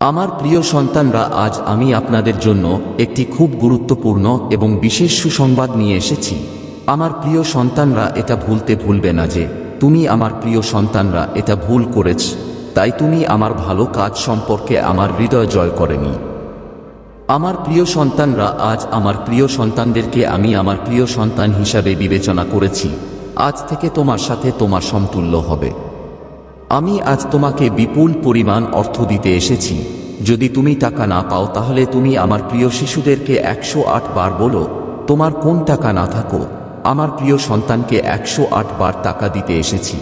আমার প্রিয় সন্তানরা, আজ আমি আপনাদের জন্য একটি খুব গুরুত্বপূর্ণ এবং বিশেষ সুসংবাদ নিয়ে এসেছি। আমার প্রিয় সন্তানরা, এটা ভুলতে ভুলবে না যে, তুমি আমার প্রিয় সন্তানরা, এটা ভুল করেছ। তাই তুমি আমার ভালো কাজ সম্পর্কে আমার হৃদয় জয় করেনি। আমার প্রিয় সন্তানরা, আজ আমার প্রিয় সন্তানদেরকে আমি আমার প্রিয় সন্তান হিসাবে বিবেচনা করেছি। আজ থেকে তোমার সাথে তোমার সমতুল্য হবে। আমি আজ তোমাকে বিপুল পরিমাণ অর্থ দিতে এসেছি। যদি তুমি টাকা না পাও, তাহলে তুমি আমার প্রিয় শিশুদেরকে একশো আট বার বলো, তোমার কোন টাকা না থাকো? আমার প্রিয় সন্তানকে একশো আট বার টাকা দিতে এসেছি।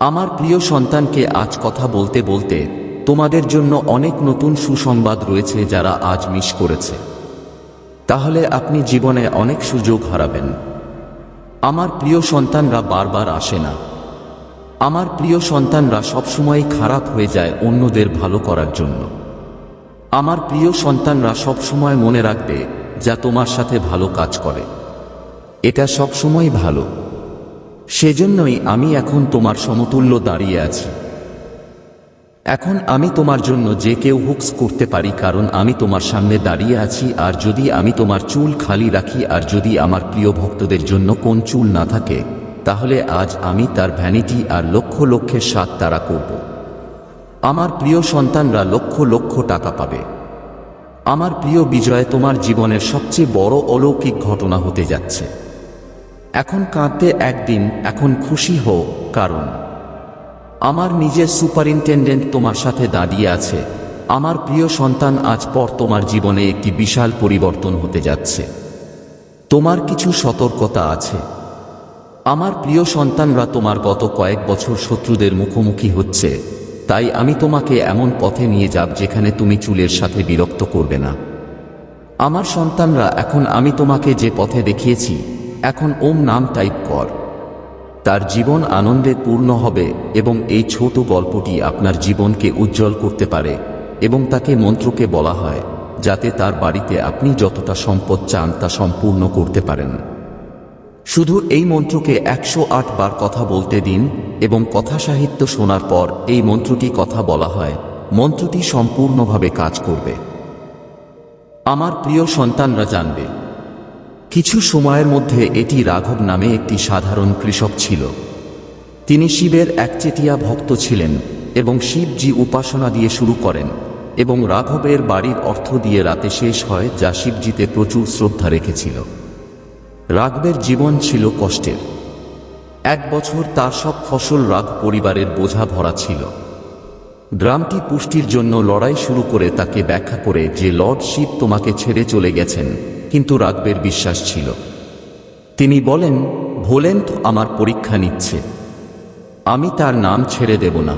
আমার প্রিয় সন্তানকে আজ কথা বলতে বলতে তোমাদের জন্য অনেক নতুন সুসংবাদ রয়েছে যারা আজ মিস করেছে। তাহলে আপনি জীবনে অনেক সুযোগ হারাবেন। আমার প্রিয় সন্তানরা বারবার আসে না। আমার প্রিয় সন্তানরা সবসময় খারাপ হয়ে যায় অন্যদের ভালো করার জন্য। আমার প্রিয় সন্তানরা সবসময় মনে রাখবে যা তোমার সাথে ভালো কাজ করে। এটা সবসময় ভালো। সেজন্যই আমি এখন তোমার সমতুল্য দাঁড়িয়ে আছি। এখন আমি তোমার জন্য যে কেউ হুকস করতে পারি কারণ আমি তোমার সামনে দাঁড়িয়ে আছি আর যদি আমি তোমার চুল খালি রাখি আর যদি আমার প্রিয় ভক্তদের জন্য কোন চুল না থাকে তাহলে আজ আমি তার ভ্যানিটি আর লক্ষ লক্ষের স্বাদ তারা করব। আমার প্রিয় সন্তানরা লক্ষ লক্ষ টাকা পাবে। আমার প্রিয় বিজয়, তোমার জীবনের সবচেয়ে বড় অলৌকিক ঘটনা হতে যাচ্ছে। এখন কাঁদতে একদিন, এখন খুশি হও, কারণ আমার নিজের সুপারিনটেন্ডেন্ট তোমার সাথে দাঁড়িয়ে আছে। আমার প্রিয় সন্তান, আজ পর তোমার জীবনে একটি বিশাল পরিবর্তন হতে যাচ্ছে। তোমার কিছু সতর্কতা আছে। আমার প্রিয় সন্তানরা তোমার গত কয়েক বছর শত্রুদের মুখোমুখি হচ্ছে। তাই আমি তোমাকে এমন পথে নিয়ে যাব যেখানে তুমি চুলের সাথে বিরক্ত করবে না। আমার সন্তানরা, এখন আমি তোমাকে যে পথে দেখিয়েছি, এখন ওম নাম টাইপ কর। তার জীবন আনন্দে পূর্ণ হবে এবং এই ছোট গল্পটি আপনার জীবনকে উজ্জ্বল করতে পারে এবং তাকে মন্ত্রকে বলা হয়, যাতে তার বাড়িতে আপনি যতটা সম্পদ চান তা সম্পূর্ণ করতে পারেন। শুধু এই মন্ত্রকে একশো আট বার কথা বলতে দিন এবং কথা সাহিত্য শোনার পর এই মন্ত্রটি কথা বলা হয়। মন্ত্রটি সম্পূর্ণভাবে কাজ করবে। আমার প্রিয় সন্তানরা জানবে। কিছু সময়ের মধ্যে এটি রাঘব নামে একটি সাধারণ কৃষক ছিল। তিনি শিবের একচেটিয়া ভক্ত ছিলেন এবং শিবজি উপাসনা দিয়ে শুরু করেন এবং রাঘবের বাড়ির অর্থ দিয়ে রাতে শেষ হয় যা শিবজিতে প্রচুর শ্রদ্ধা রেখেছিল। রাঘবের জীবন ছিল কষ্টের। এক বছর তার সব ফসল রাগ পরিবারের বোঝা ভরা ছিল। গ্রামটি পুষ্টির জন্য লড়াই শুরু করে তাকে ব্যাখ্যা করে যে লর্ড শিব তোমাকে ছেড়ে চলে গেছেন, কিন্তু রাগবের বিশ্বাস ছিল। তিনি বলেন ভোলেন্থ আমার পরীক্ষা নিচ্ছে। আমি তার নাম ছেড়ে দেব না।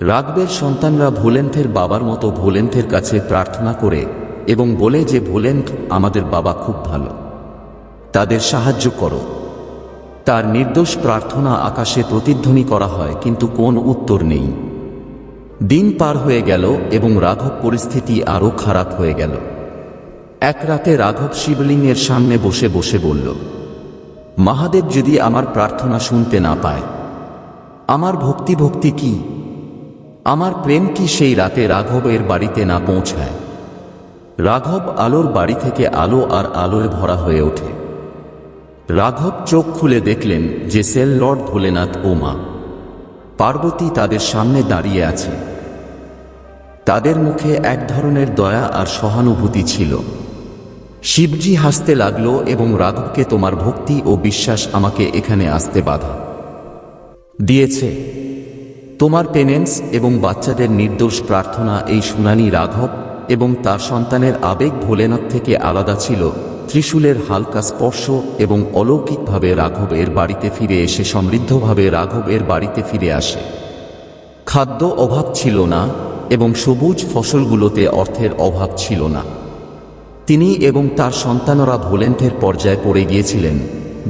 রাগবের সন্তানরা ভোলেন্থের বাবার মতো ভোলেন্থের কাছে প্রার্থনা করে এবং বলে যে ভোলেন্থ আমাদের বাবা খুব ভালো। তাদের সাহায্য করো। তার নির্দোষ প্রার্থনা আকাশে প্রতিধ্বনি করা হয়, কিন্তু কোন উত্তর নেই। দিন পার হয়ে গেল এবং রাঘব পরিস্থিতি আরও খারাপ হয়ে গেল। এক রাতে রাঘব শিবলিঙ্গের সামনে বসে বসে বলল, মহাদেব যদি আমার প্রার্থনা শুনতে না পায়, আমার ভক্তি ভক্তি কি? আমার প্রেম কি সেই রাতে রাঘবের বাড়িতে না পৌঁছায়? রাঘব আলোর বাড়ি থেকে আলো আর আলোয় ভরা হয়ে ওঠে। রাঘব চোখ খুলে দেখলেন যে সেল লর্ড ভোলেনাথ ও মা। পার্বতী তাদের সামনে দাঁড়িয়ে আছে। তাদের মুখে এক ধরনের দয়া আর সহানুভূতি ছিল। শিবজি হাসতে লাগল এবং রাঘবকে তোমার ভক্তি ও বিশ্বাস আমাকে এখানে আসতে বাধা। দিয়েছে। তোমার পেনেন্স এবং বাচ্চাদের নির্দোষ প্রার্থনা এই শুনানি রাঘব এবং তার সন্তানের আবেগ ভোলেনাথ থেকে আলাদা ছিল। ত্রিশূলের হালকা স্পর্শ এবং অলৌকিকভাবে রাঘব এর বাড়িতে ফিরে এসে সমৃদ্ধভাবে রাঘবের বাড়িতে ফিরে আসে। খাদ্য অভাব ছিল না এবং সবুজ ফসলগুলোতে অর্থের অভাব ছিল না। তিনি এবং তার সন্তানরা ভোলেন্থের পর্যায়ে পড়ে গিয়েছিলেন।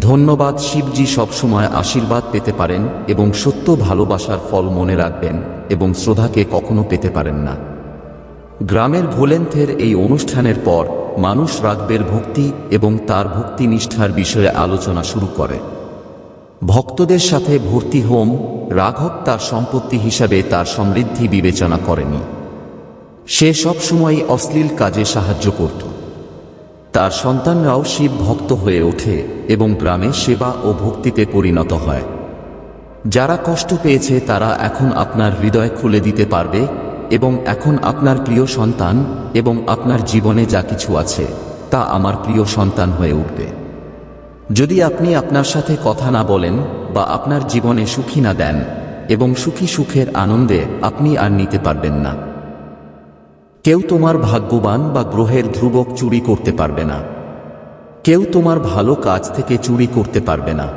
ধন্যবাদ শিবজি সবসময় আশীর্বাদ পেতে পারেন এবং সত্য ভালোবাসার ফল মনে রাখবেন এবং শ্রদ্ধাকে কখনো পেতে পারেন না। গ্রামের ভোলেন্থের এই অনুষ্ঠানের পর মানুষ রাগবের ভক্তি এবং তার ভক্তি নিষ্ঠার বিষয়ে আলোচনা শুরু করে। ভক্তদের সাথে ভর্তি হোম রাঘব তার সম্পত্তি হিসাবে তার সমৃদ্ধি বিবেচনা করেনি। সে সবসময় অশ্লীল কাজে সাহায্য করত। তার সন্তানরাও শিব ভক্ত হয়ে ওঠে এবং গ্রামে সেবা ও ভক্তিতে পরিণত হয়। যারা কষ্ট পেয়েছে তারা এখন আপনার হৃদয় খুলে দিতে পারবে এবং এখন আপনার প্রিয় সন্তান এবং আপনার জীবনে যা কিছু আছে, তা আমার প্রিয় সন্তান হয়ে উঠবে। যদি আপনি আপনার সাথে কথা না বলেন বা আপনার জীবনে সুখী না দেন এবং সুখী সুখের আনন্দে আপনি আর নিতে পারবেন না। কেউ তোমার ভাগ্যবান বা গ্রহের ধ্রুবক চুরি করতে পারবে না। কেউ তোমার ভালো কাজ থেকে চুরি করতে পারবে না।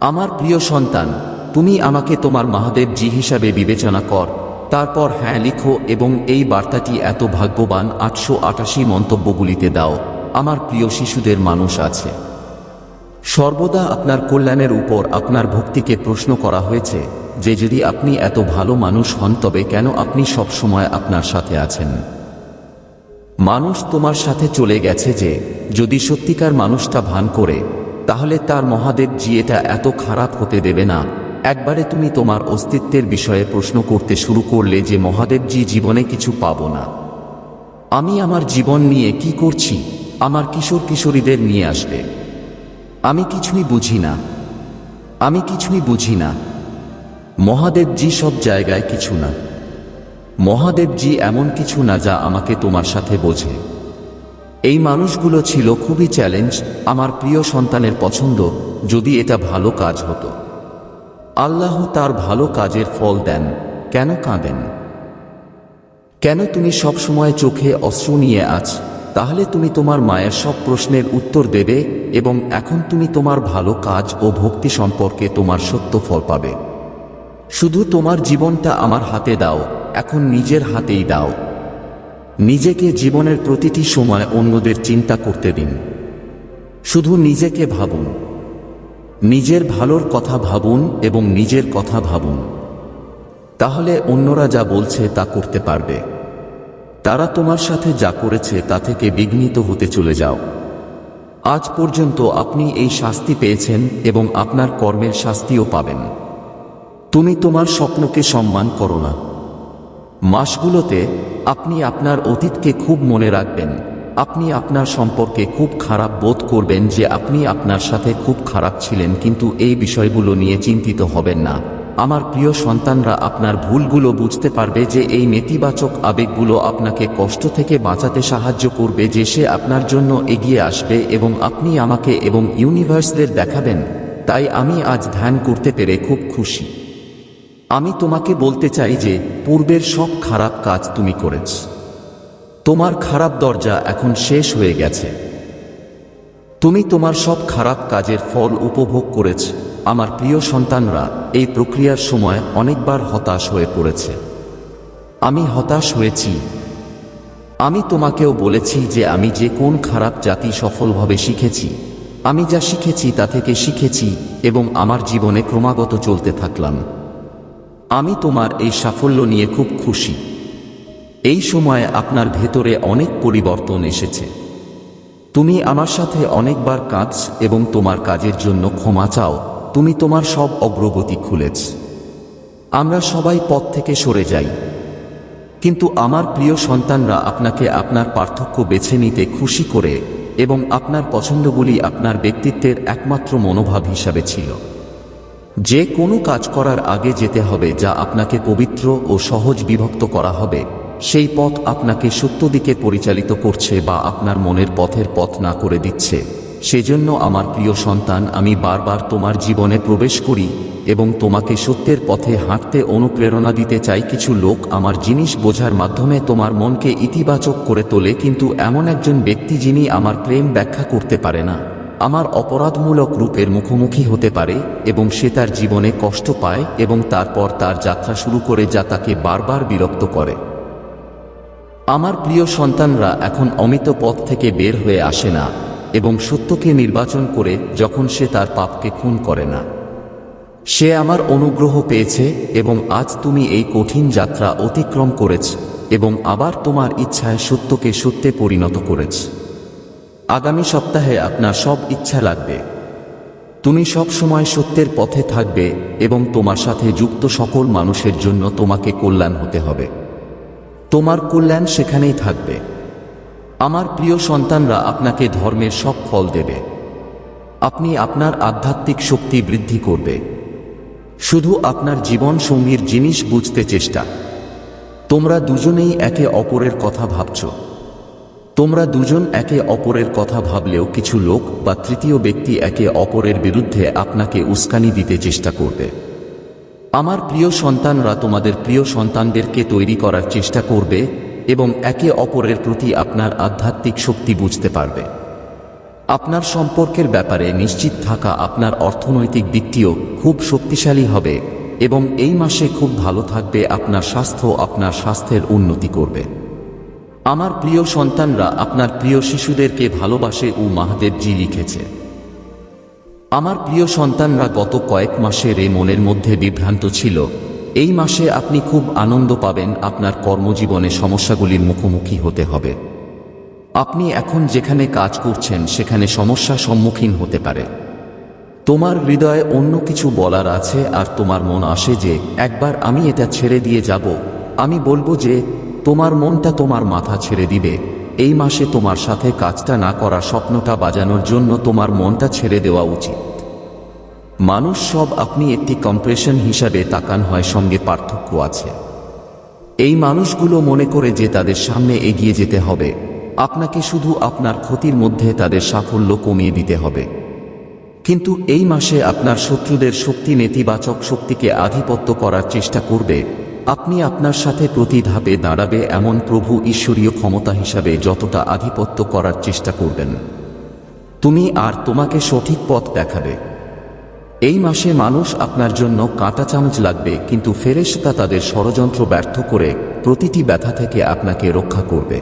আমার প্রিয় সন্তান, তুমি আমাকে তোমার মহাদেব জি হিসাবে বিবেচনা কর তারপর হ্যাঁ লিখো এবং এই বার্তাটি এত ভাগ্যবান আটশো আটাশি মন্তব্যগুলিতে দাও, আমার প্রিয় শিশুদের মানুষ আছে। সর্বদা আপনার কল্যাণের উপর আপনার ভক্তিকে প্রশ্ন করা হয়েছে, যে যদি আপনি এত ভালো মানুষ হন, তবে কেন আপনি সব সময় আপনার সাথে আছেন? মানুষ তোমার সাথে চলে গেছে যে, যদি সত্যিকার মানুষটা ভান করে, তাহলে তার মহাদেব জি এটা এত খারাপ হতে দেবে না একবারে তুমি তোমার অস্তিত্বের বিষয়ে প্রশ্ন করতে শুরু করলে যে মহাদেবজি জীবনে কিছু পাবো না। আমি আমার জীবন নিয়ে কি করছি, আমার কিশোর কিশোরীদের নিয়ে আসবে। আমি কিছুই বুঝি না। আমি কিছুই বুঝি না। মহাদেবজি সব জায়গায় কিছু না। মহাদেবজি এমন কিছু না যা আমাকে তোমার সাথে বোঝে। এই মানুষগুলো ছিল খুবই চ্যালেঞ্জ আমার প্রিয় সন্তানের পছন্দ, যদি এটা ভালো কাজ হতো। আল্লাহ তার ভালো কাজের ফল দেন, কেন কাঁদেন? কেন তুমি সব সময় চোখে অশ্রু নিয়ে আছ? তাহলে তুমি তোমার মায়ের সব প্রশ্নের উত্তর দেবে এবং এখন তুমি তোমার ভালো কাজ ও ভক্তি সম্পর্কে তোমার সত্য ফল পাবে। শুধু তোমার জীবনটা আমার হাতে দাও, এখন নিজের হাতেই দাও। নিজেকে জীবনের প্রতিটি সময় অন্যদের চিন্তা করতে দিন। শুধু নিজেকে ভাবুন নিজের ভালোর কথা ভাবুন এবং নিজের কথা ভাবুন। তাহলে অন্যরা যা বলছে তা করতে পারবে। তারা তোমার সাথে যা করেছে তা থেকে বিঘ্নিত হতে চলে যাও। আজ পর্যন্ত আপনি এই শাস্তি পেয়েছেন এবং আপনার কর্মের শাস্তিও পাবেন। তুমি তোমার স্বপ্নকে সম্মান করো না। মাসগুলোতে আপনি আপনার অতীতকে খুব মনে রাখবেন। আপনি আপনার সম্পর্কে খুব খারাপ বোধ করবেন যে আপনি আপনার সাথে খুব খারাপ ছিলেন, কিন্তু এই বিষয়গুলো নিয়ে চিন্তিত হবেন না। আমার প্রিয় সন্তানরা, আপনার ভুলগুলো বুঝতে পারবে যে এই নেতিবাচক আবেগগুলো আপনাকে কষ্ট থেকে বাঁচাতে সাহায্য করবে, যে সে আপনার জন্য এগিয়ে আসবে এবং আপনি আমাকে এবং ইউনিভার্সদের দেখাবেন। তাই আমি আজ ধ্যান করতে পেরে খুব খুশি। আমি তোমাকে বলতে চাই যে, পূর্বের সব খারাপ কাজ তুমি করেছ। তোমার খারাপ দরজা এখন শেষ হয়ে গেছে। তুমি তোমার সব খারাপ কাজের ফল উপভোগ করেছ। আমার প্রিয় সন্তানরা, এই প্রক্রিয়ার সময় অনেকবার হতাশ হয়ে পড়েছে। আমি হতাশ হয়েছি। আমি তোমাকেও বলেছি যে আমি যে কোন খারাপ জাতি সফলভাবে শিখেছি। আমি যা শিখেছি তা থেকে শিখেছি এবং আমার জীবনে ক্রমাগত চলতে থাকলাম। আমি তোমার এই সাফল্য নিয়ে খুব খুশি। এই সময়ে আপনার ভেতরে অনেক পরিবর্তন এসেছে। তুমি আমার সাথে অনেকবার কাজ এবং তোমার কাজের জন্য ক্ষমা চাও। তুমি তোমার সব অগ্রগতি খুলেছ। আমরা সবাই পথ থেকে সরে যাই। কিন্তু আমার প্রিয় সন্তানরা আপনাকে আপনার পার্থক্য বেছে নিতে খুশি করে এবং আপনার পছন্দগুলি আপনার ব্যক্তিত্বের একমাত্র মনোভাব হিসাবে ছিল। যে কোনো কাজ করার আগে যেতে হবে যা আপনাকে পবিত্র ও সহজ বিভক্ত করা হবে। সেই পথ আপনাকে সত্য দিকে পরিচালিত করছে বা আপনার মনের পথের পথ না করে দিচ্ছে। সেজন্য আমার প্রিয় সন্তান, আমি বারবার তোমার জীবনে প্রবেশ করি এবং তোমাকে সত্যের পথে হাঁটতে অনুপ্রেরণা দিতে চাই। কিছু লোক আমার জিনিস বোঝার মাধ্যমে তোমার মনকে ইতিবাচক করে তোলে, কিন্তু এমন একজন ব্যক্তি যিনি আমার প্রেম ব্যাখ্যা করতে পারে না। আমার অপরাধমূলক রূপের মুখোমুখি হতে পারে এবং সে তার জীবনে কষ্ট পায় এবং তারপর তার যাত্রা শুরু করে যা তাকে বারবার বিরক্ত করে। আমার প্রিয় সন্তানরা এখন অমিত পথ থেকে বের হয়ে আসে না এবং সত্যকে নির্বাচন করে যখন সে তার পাপকে খুন করে না। সে আমার অনুগ্রহ পেয়েছে এবং আজ তুমি এই কঠিন যাত্রা অতিক্রম করেছ এবং আবার তোমার ইচ্ছায় সত্যকে সত্যে পরিণত করেছ। আগামী সপ্তাহে আপনার সব ইচ্ছা লাগবে। তুমি সব সময় সত্যের পথে থাকবে এবং তোমার সাথে যুক্ত সকল মানুষের জন্য তোমাকে কল্যাণ হতে হবে। তোমার কল্যাণ সেখানেই থাকবে। আমার প্রিয় সন্তানরা আপনাকে ধর্মের সব ফল দেবে। আপনি আপনার আধ্যাত্মিক শক্তি বৃদ্ধি করবে। শুধু আপনার জীবন সঙ্গীর জিনিস বুঝতে চেষ্টা। তোমরা দুজনেই একে অপরের কথা ভাবছ। তোমরা দুজন একে অপরের কথা ভাবলেও কিছু লোক বা তৃতীয় ব্যক্তি একে অপরের বিরুদ্ধে আপনাকে উস্কানি দিতে চেষ্টা করবে। আমার প্রিয় সন্তানরা তোমাদের প্রিয় সন্তানদেরকে তৈরি করার চেষ্টা করবে এবং একে অপরের প্রতি আপনার আধ্যাত্মিক শক্তি বুঝতে পারবে। আপনার সম্পর্কের ব্যাপারে নিশ্চিত থাকা আপনার অর্থনৈতিক দিকটিও খুব শক্তিশালী হবে এবং এই মাসে খুব ভালো থাকবে, আপনার স্বাস্থ্য আপনার স্বাস্থ্যের উন্নতি করবে। আমার প্রিয় সন্তানরা, আপনার প্রিয় শিশুদেরকে ভালোবাসে ও মাহাদেবজি লিখেছে। আমার প্রিয় সন্তানরা গত কয়েক মাসের এ মনের মধ্যে বিভ্রান্ত ছিল। এই মাসে আপনি খুব আনন্দ পাবেন আপনার কর্মজীবনে সমস্যাগুলির মুখোমুখি হতে হবে। আপনি এখন যেখানে কাজ করছেন, সেখানে সমস্যা সম্মুখীন হতে পারে। তোমার হৃদয়ে অন্য কিছু বলার আছে আর তোমার মন আসে যে, একবার আমি এটা ছেড়ে দিয়ে যাব। আমি বলব যে, তোমার মনটা তোমার মাথা ছেড়ে দিবে। এই মাসে তোমার সাথে কাজটা না করা স্বপ্নটা বাজানোর জন্য তোমার মনটা ছেড়ে দেওয়া উচিত। মানুষ সব আপনি একটি কম্প্রেশন হিসাবে তাকান হয় সঙ্গে পার্থক্য আছে। এই মানুষগুলো মনে করে যে তাদের সামনে এগিয়ে যেতে হবে। আপনাকে শুধু আপনার ক্ষতির মধ্যে তাদের সাফল্য কমিয়ে দিতে হবে। কিন্তু এই মাসে আপনার শত্রুদের শক্তি নেতিবাচক শক্তিকে আধিপত্য করার চেষ্টা করবে আপনি আপনার সাথে প্রতি ধাপে দাঁড়াবে এমন প্রভু ঈশ্বরীয় ক্ষমতা হিসাবে যতটা আধিপত্য করার চেষ্টা করবেন। তুমি আর তোমাকে সঠিক পথ দেখাবে। এই মাসে মানুষ আপনার জন্য কাঁটা চামচ লাগবে, কিন্তু ফেরেশতা তাদের ষড়যন্ত্র ব্যর্থ করে প্রতিটি ব্যথা থেকে আপনাকে রক্ষা করবে।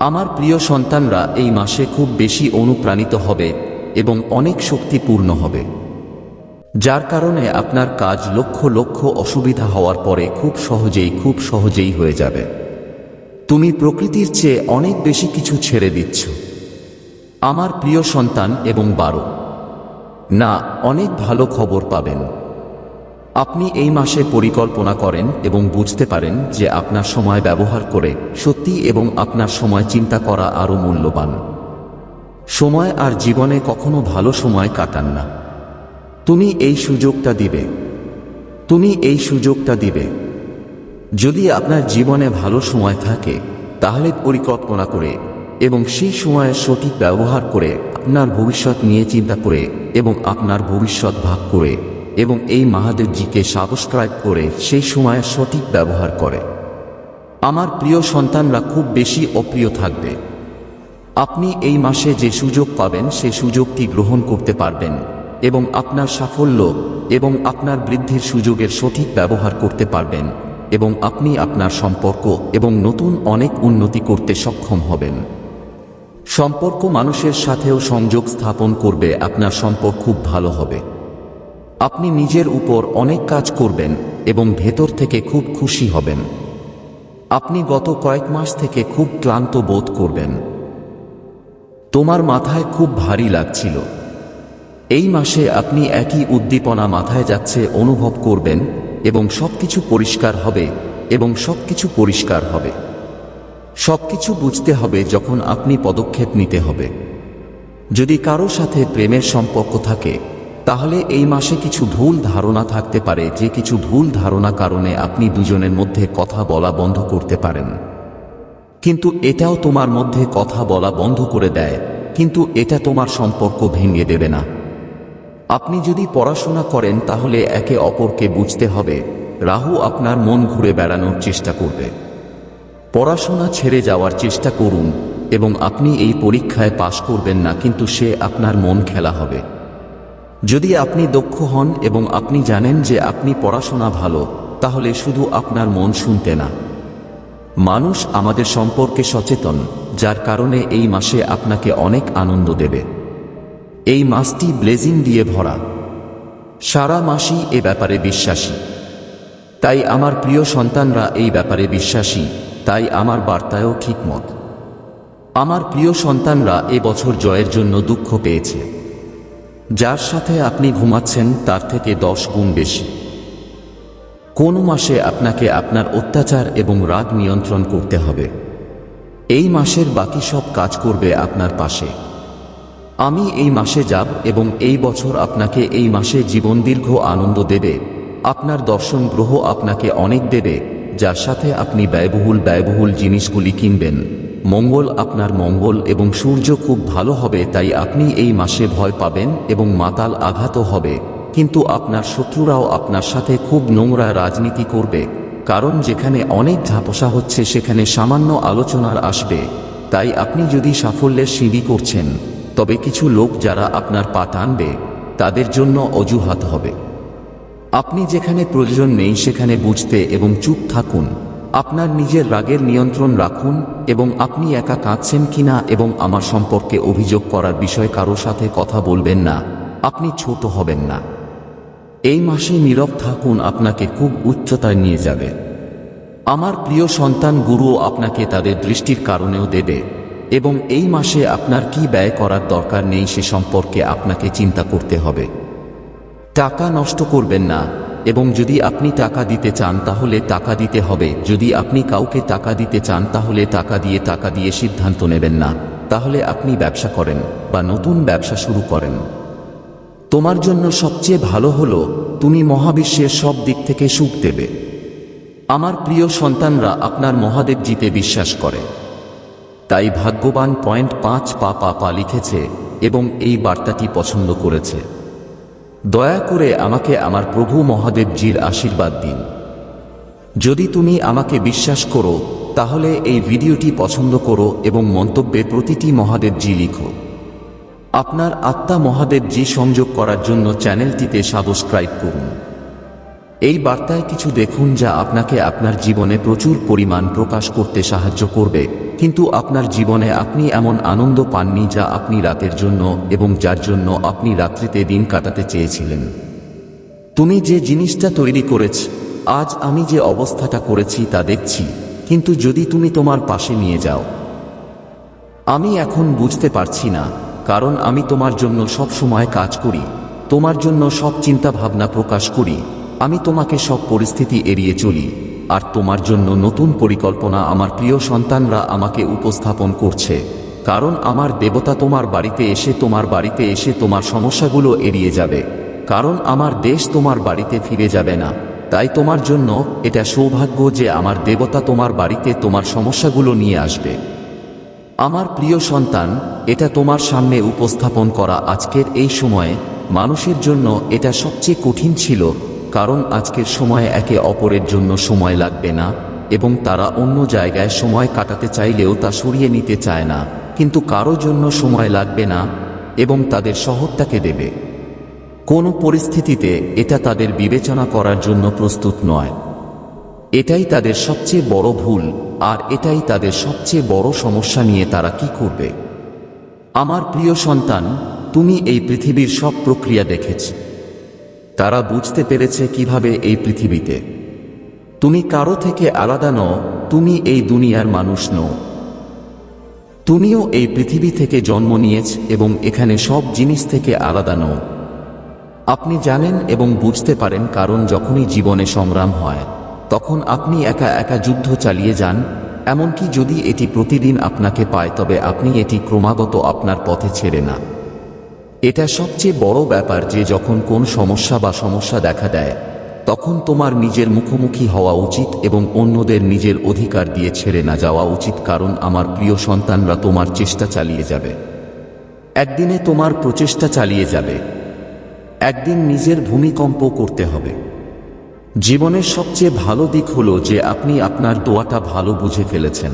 আমার প্রিয় সন্তানরা, এই মাসে খুব বেশি অনুপ্রাণিত হবে এবং অনেক শক্তিপূর্ণ হবে। যার কারণে আপনার কাজ লক্ষ লক্ষ অসুবিধা হওয়ার পরে খুব সহজেই খুব সহজেই হয়ে যাবে। তুমি প্রকৃতির চেয়ে অনেক বেশি কিছু ছেড়ে দিচ্ছ। আমার প্রিয় সন্তান এবং বারো, না, অনেক ভালো খবর পাবেন। আপনি এই মাসে পরিকল্পনা করেন এবং বুঝতে পারেন যে আপনার সময় ব্যবহার করে সত্যি এবং আপনার সময় চিন্তা করা আরও মূল্যবান। সময় আর জীবনে কখনো ভালো সময় কাটান না। তুমি এই সুযোগটা দিবে। তুমি এই সুযোগটা দিবে। যদি আপনার জীবনে ভালো সময় থাকে, তাহলে পরিকল্পনা করে এবং সেই সময়ের সঠিক ব্যবহার করে আপনার ভবিষ্যৎ নিয়ে চিন্তা করে এবং আপনার ভবিষ্যৎ ভাগ করে এবং এই মহাদেবজিকে সাবস্ক্রাইব করে সেই সময়ের সঠিক ব্যবহার করে। আমার প্রিয় সন্তানরা খুব বেশি অপ্রিয় থাকবে। আপনি এই মাসে যে সুযোগ পাবেন, সে সুযোগটি গ্রহণ করতে পারবেন। এবং আপনার সাফল্য এবং আপনার বৃদ্ধির সুযোগের সঠিক ব্যবহার করতে পারবেন এবং আপনি আপনার সম্পর্ক এবং নতুন অনেক উন্নতি করতে সক্ষম হবেন। সম্পর্ক মানুষের সাথেও সংযোগ স্থাপন করবে, আপনার সম্পর্ক খুব ভালো হবে। আপনি নিজের উপর অনেক কাজ করবেন এবং ভেতর থেকে খুব খুশি হবেন। আপনি গত কয়েক মাস থেকে খুব ক্লান্ত বোধ করবেন। তোমার মাথায় খুব ভারী লাগছিল। এই মাসে আপনি একই উদ্দীপনা মাথায় যাচ্ছে অনুভব করবেন এবং সবকিছু পরিষ্কার হবে এবং সবকিছু পরিষ্কার হবে। সবকিছু বুঝতে হবে যখন আপনি পদক্ষেপ নিতে হবে। যদি কারও সাথে প্রেমের সম্পর্ক থাকে, তাহলে এই মাসে কিছু ভুল ধারণা থাকতে পারে যে কিছু ভুল ধারণা কারণে আপনি দুজনের মধ্যে কথা বলা বন্ধ করতে পারেন। কিন্তু এটাও তোমার মধ্যে কথা বলা বন্ধ করে দেয়, কিন্তু এটা তোমার সম্পর্ক ভেঙে দেবে না। আপনি যদি পড়াশোনা করেন, তাহলে একে অপরকে বুঝতে হবে। রাহু আপনার মন ঘুরে বেড়ানোর চেষ্টা করবে। পড়াশোনা ছেড়ে যাওয়ার চেষ্টা করুন, এবং আপনি এই পরীক্ষায় পাশ করবেন না, কিন্তু সে আপনার মন খেলা হবে। যদি আপনি দক্ষ হন এবং আপনি জানেন যে আপনি পড়াশোনা ভালো, তাহলে শুধু আপনার মন শুনতে না। মানুষ আমাদের সম্পর্কে সচেতন, যার কারণে এই মাসে আপনাকে অনেক আনন্দ দেবে। এই মাসটি ব্লেজিং দিয়ে ভরা। সারা মাসই এ ব্যাপারে বিশ্বাসী। তাই আমার প্রিয় সন্তানরা এই ব্যাপারে বিশ্বাসী, তাই আমার বার্তায়ও ঠিক মত আমার প্রিয় সন্তানরা এ বছর জয়ের জন্য দুঃখ পেয়েছে। যার সাথে আপনি ঘুমাচ্ছেন, তার থেকে দশ গুণ বেশি। কোন মাসে আপনাকে আপনার অত্যাচার এবং রাগ নিয়ন্ত্রণ করতে হবে। এই মাসের বাকি সব কাজ করবে আপনার পাশে। আমি এই মাসে যাব এবং এই বছর আপনাকে এই মাসে জীবন দীর্ঘ আনন্দ দেবে। আপনার দর্শন গ্রহ আপনাকে অনেক দেবে, যার সাথে আপনি ব্যয়বহুল ব্যয়বহুল জিনিসগুলি কিনবেন। মঙ্গল আপনার মঙ্গল এবং সূর্য খুব ভালো হবে তাই আপনি এই মাসে ভয় পাবেন এবং মাতাল আঘাতও হবে। কিন্তু আপনার শত্রুরাও আপনার সাথে খুব নোংরা রাজনীতি করবে, কারণ যেখানে অনেক ঝাপসা হচ্ছে সেখানে সামান্য আলোচনার আসবে। তাই আপনি যদি সাফল্যের সিঁড়ি করছেন তবে কিছু লোক যারা আপনার পা টানবে তাদের জন্য অজুহাত হবে। আপনি যেখানে প্রয়োজন নেই সেখানে বুঝতে এবং চুপ থাকুন। আপনার নিজের রাগের নিয়ন্ত্রণ রাখুন এবং আপনি একা কাঁদছেন কিনা এবং আমার সম্পর্কে অভিযোগ করার বিষয়ে কারও সাথে কথা বলবেন না। আপনি ছোট হবেন না। এই মাসে নীরব থাকুন আপনাকে খুব উচ্চতায় নিয়ে যাবে। আমার প্রিয় সন্তান গুরুও আপনাকে তাদের দৃষ্টির কারণেও দেবে। এবং এই মাসে আপনার কি ব্যয় করার দরকার নেই সে সম্পর্কে আপনাকে চিন্তা করতে হবে। টাকা নষ্ট করবেন না, এবং যদি আপনি টাকা দিতে চান তাহলে টাকা দিতে হবে। যদি আপনি কাউকে টাকা দিতে চান তাহলে টাকা দিয়ে টাকা দিয়ে সিদ্ধান্ত নেবেন না। তাহলে আপনি ব্যবসা করেন বা নতুন ব্যবসা শুরু করেন। তোমার জন্য সবচেয়ে ভালো হলো, তুমি মহাবিশ্বের সব দিক থেকে সুখ দেবে। আমার প্রিয় সন্তানরা আপনার মহাদেব জিতে বিশ্বাস করে। তাই ভাগ্যবান পয়েন্ট পাঁচ পা পা পা লিখেছে এবং এই বার্তাটি পছন্দ করেছে। দয়া করে আমাকে আমার প্রভু মহাদেবজির আশীর্বাদ দিন। যদি তুমি আমাকে বিশ্বাস করো, তাহলে এই ভিডিওটি পছন্দ করো এবং মন্তব্যে প্রতিটি মহাদেবজি লিখো। আপনার আত্মা মহাদেবজি সংযোগ করার জন্য চ্যানেলটিতে সাবস্ক্রাইব করুন। এই বার্তায় কিছু দেখুন যা আপনাকে আপনার জীবনে প্রচুর পরিমাণ প্রকাশ করতে সাহায্য করবে। কিন্তু আপনার জীবনে আপনি এমন আনন্দ পাননি যা আপনি রাতের জন্য এবং যার জন্য আপনি রাত্রিতে দিন কাটাতে চেয়েছিলেন। তুমি যে জিনিসটা তৈরি করেছ, আজ আমি যে অবস্থাটা করেছি তা দেখছি, কিন্তু যদি তুমি তোমার পাশে নিয়ে যাও। আমি এখন বুঝতে পারছি না, কারণ আমি তোমার জন্য সব সময় কাজ করি, তোমার জন্য সব চিন্তা ভাবনা প্রকাশ করি, আমি তোমাকে সব পরিস্থিতি এড়িয়ে চলি। আর তোমার জন্য নতুন পরিকল্পনা আমার প্রিয় সন্তানরা আমাকে উপস্থাপন করছে। কারণ আমার দেবতা তোমার বাড়িতে এসে তোমার বাড়িতে এসে তোমার সমস্যাগুলো এড়িয়ে যাবে। কারণ আমার দেশ তোমার বাড়িতে ফিরে যাবে না। তাই তোমার জন্য এটা সৌভাগ্য যে আমার দেবতা তোমার বাড়িতে তোমার সমস্যাগুলো নিয়ে আসবে। আমার প্রিয় সন্তান, এটা তোমার সামনে উপস্থাপন করা আজকের এই সময়ে মানুষের জন্য এটা সবচেয়ে কঠিন ছিল। কারণ আজকের সময়ে একে অপরের জন্য সময় লাগবে না, এবং তারা অন্য জায়গায় সময় কাটাতে চাইলেও তা সরিয়ে নিতে চায় না, কিন্তু কারও জন্য সময় লাগবে না, এবং তাদের শহরটাকে দেবে। কোনো পরিস্থিতিতে এটা তাদের বিবেচনা করার জন্য প্রস্তুত নয়। এটাই তাদের সবচেয়ে বড় ভুল, আর এটাই তাদের সবচেয়ে বড় সমস্যা নিয়ে তারা কি করবে। আমার প্রিয় সন্তান, তুমি এই পৃথিবীর সব প্রক্রিয়া দেখেছ। তারা বুঝতে পেরেছে কীভাবে এই পৃথিবীতে। তুমি কারও থেকে আলাদা নও, তুমি এই দুনিয়ার মানুষ নও। তুমিও এই পৃথিবী থেকে জন্ম নিয়েছ এবং এখানে সব জিনিস থেকে আলাদা নও। আপনি জানেন এবং বুঝতে পারেন কারণ যখনই জীবনে সংগ্রাম হয়, তখন আপনি একা একা যুদ্ধ চালিয়ে যান, এমনকি যদি এটি প্রতিদিন আপনাকে পায়, তবে আপনি এটি ক্রমাগত আপনার পথে ছেড়ে না। এটা সবচেয়ে বড় ব্যাপার যে যখন কোন সমস্যা বা সমস্যা দেখা দেয়, তখন তোমার নিজের মুখোমুখি হওয়া উচিত এবং অন্যদের নিজের অধিকার দিয়ে ছেড়ে না যাওয়া উচিত কারণ আমার প্রিয় সন্তানরা তোমার চেষ্টা চালিয়ে যাবে। একদিনে তোমার প্রচেষ্টা চালিয়ে যাবে। একদিন নিজের ভূমিকম্প করতে হবে। জীবনের সবচেয়ে ভালো দিক হলো যে আপনি আপনার দোয়াটা ভালো বুঝে ফেলেছেন।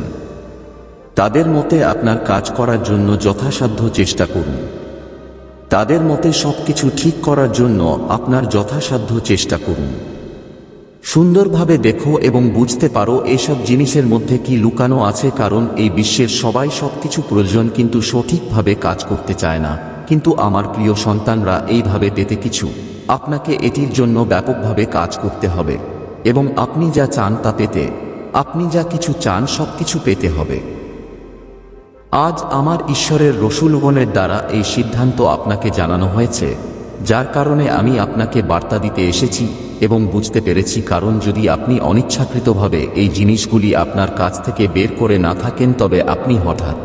তাদের মতে আপনার কাজ করার জন্য যথাসাধ্য চেষ্টা করুন। তাদের মতে সবকিছু ঠিক করার জন্য আপনার যথাসাধ্য চেষ্টা করুন। সুন্দরভাবে দেখো এবং বুঝতে পারো এসব জিনিসের মধ্যে কি লুকানো আছে কারণ এই বিশ্বের সবাই সবকিছু প্রয়োজন কিন্তু সঠিকভাবে কাজ করতে চায় না। কিন্তু আমার প্রিয় সন্তানরা, এইভাবে পেতে কিছু। আপনাকে এটির জন্য ব্যাপকভাবে কাজ করতে হবে। এবং আপনি যা চান তা পেতে। আপনি যা কিছু চান সব কিছু পেতে হবে। আজ আমার ঈশ্বরের রসুলগণের দ্বারা এই সিদ্ধান্ত আপনাকে জানানো হয়েছে, যার কারণে আমি আপনাকে বার্তা দিতে এসেছি এবং বুঝতে পেরেছি কারণ যদি আপনি অনিচ্ছাকৃতভাবে এই জিনিসগুলি আপনার কাছ থেকে বের করে না থাকেন তবে আপনি হঠাৎ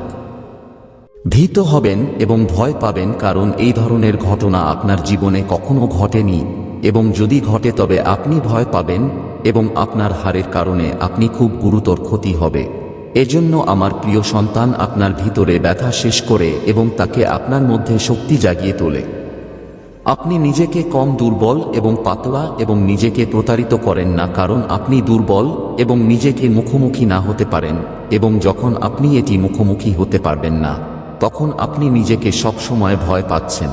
ভীত হবেন এবং ভয় পাবেন কারণ এই ধরনের ঘটনা আপনার জীবনে কখনো ঘটেনি এবং যদি ঘটে তবে আপনি ভয় পাবেন এবং আপনার হারের কারণে আপনি খুব গুরুতর ক্ষতি হবে। এজন্য আমার প্রিয় সন্তান আপনার ভিতরে ব্যথা শেষ করে এবং তাকে আপনার মধ্যে শক্তি জাগিয়ে তোলে। আপনি নিজেকে কম দুর্বল এবং পাতলা এবং নিজেকে প্রতারিত করেন না কারণ আপনি দুর্বল এবং নিজেকে মুখোমুখি না হতে পারেন এবং যখন আপনি এটি মুখোমুখি হতে পারবেন না, তখন আপনি নিজেকে সবসময় ভয় পাচ্ছেন।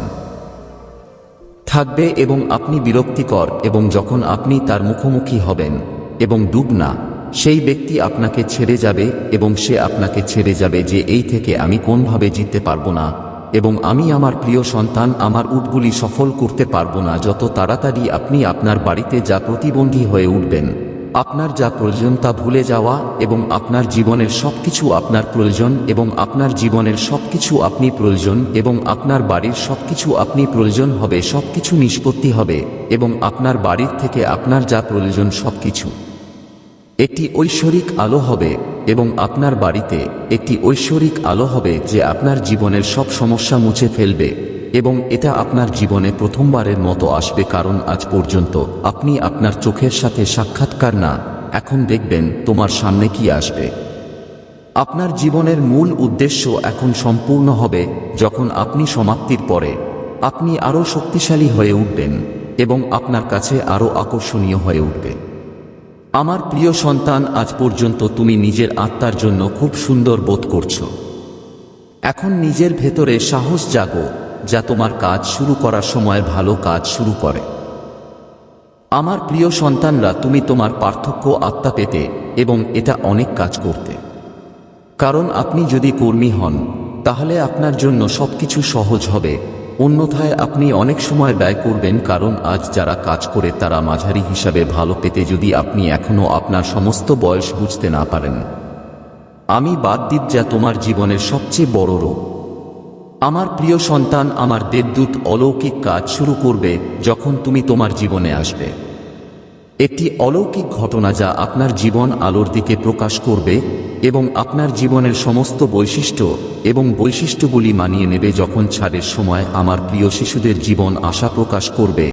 থাকবে এবং আপনি বিরক্তিকর এবং যখন আপনি তার মুখোমুখি হবেন এবং ডুব না সেই ব্যক্তি আপনাকে ছেড়ে যাবে এবং সে আপনাকে ছেড়ে যাবে যে এই থেকে আমি কোনভাবে জিততে পারব না এবং আমি আমার প্রিয় সন্তান, আমার উটগুলি সফল করতে পারব না যত তাড়াতাড়ি আপনি আপনার বাড়িতে যা প্রতিবন্ধী হয়ে উঠবেন, আপনার যা প্রয়োজন তা ভুলে যাওয়া এবং আপনার জীবনের সবকিছু আপনার প্রয়োজন এবং আপনার জীবনের সবকিছু আপনি প্রয়োজন এবং আপনার বাড়ির সবকিছু আপনি প্রয়োজন হবে, সবকিছু নিষ্পত্তি হবে এবং আপনার বাড়ির থেকে আপনার যা প্রয়োজন সবকিছু। একটি ঐশ্বরিক আলো হবে এবং আপনার বাড়িতে একটি ঐশ্বরিক আলো হবে যে আপনার জীবনের সব সমস্যা মুছে ফেলবে এবং এটা আপনার জীবনে প্রথমবারের মতো আসবে কারণ আজ পর্যন্ত আপনি আপনার চোখের সাথে সাক্ষাৎকার না, এখন দেখবেন তোমার সামনে কি আসবে। আপনার জীবনের মূল উদ্দেশ্য এখন সম্পূর্ণ হবে যখন আপনি সমাপ্তির পরে আপনি আরও শক্তিশালী হয়ে উঠবেন এবং আপনার কাছে আরও আকর্ষণীয় হয়ে উঠবে। আমার প্রিয় সন্তান, আজ পর্যন্ত তুমি নিজের আত্মার জন্য খুব সুন্দর বোধ করছ। এখন নিজের ভেতরে সাহস জাগো, যা তোমার কাজ শুরু করার সময় ভালো কাজ শুরু করে। আমার প্রিয় সন্তানরা, তুমি তোমার পার্থক্য আত্মা পেতে এবং এটা অনেক কাজ করতে। কারণ আপনি যদি কর্মী হন, তাহলে আপনার জন্য সবকিছু সহজ হবে। অন্যথায় আপনি অনেক সময় ব্যয় করবেন কারণ আজ যারা কাজ করে তারা মাঝারি হিসাবে ভালো পেতে যদি আপনি এখনও আপনার সমস্ত বয়স বুঝতে না পারেন। আমি বাদ দিব যা তোমার জীবনের সবচেয়ে বড় রোগ। আমার প্রিয় সন্তান, আমার দেবদূত অলৌকিক কাজ শুরু করবে যখন তুমি তোমার জীবনে আসবে। একটি অলৌকিক ঘটনা যা আপনার জীবন আলোর দিকে প্রকাশ করবে এবং আপনার জীবনের সমস্ত বৈশিষ্ট্য এবং বৈশিষ্ট্যগুলি মানিয়ে নেবে যখন ছাড়ের সময় আমার প্রিয় শিশুদের জীবন আশা প্রকাশ করবে।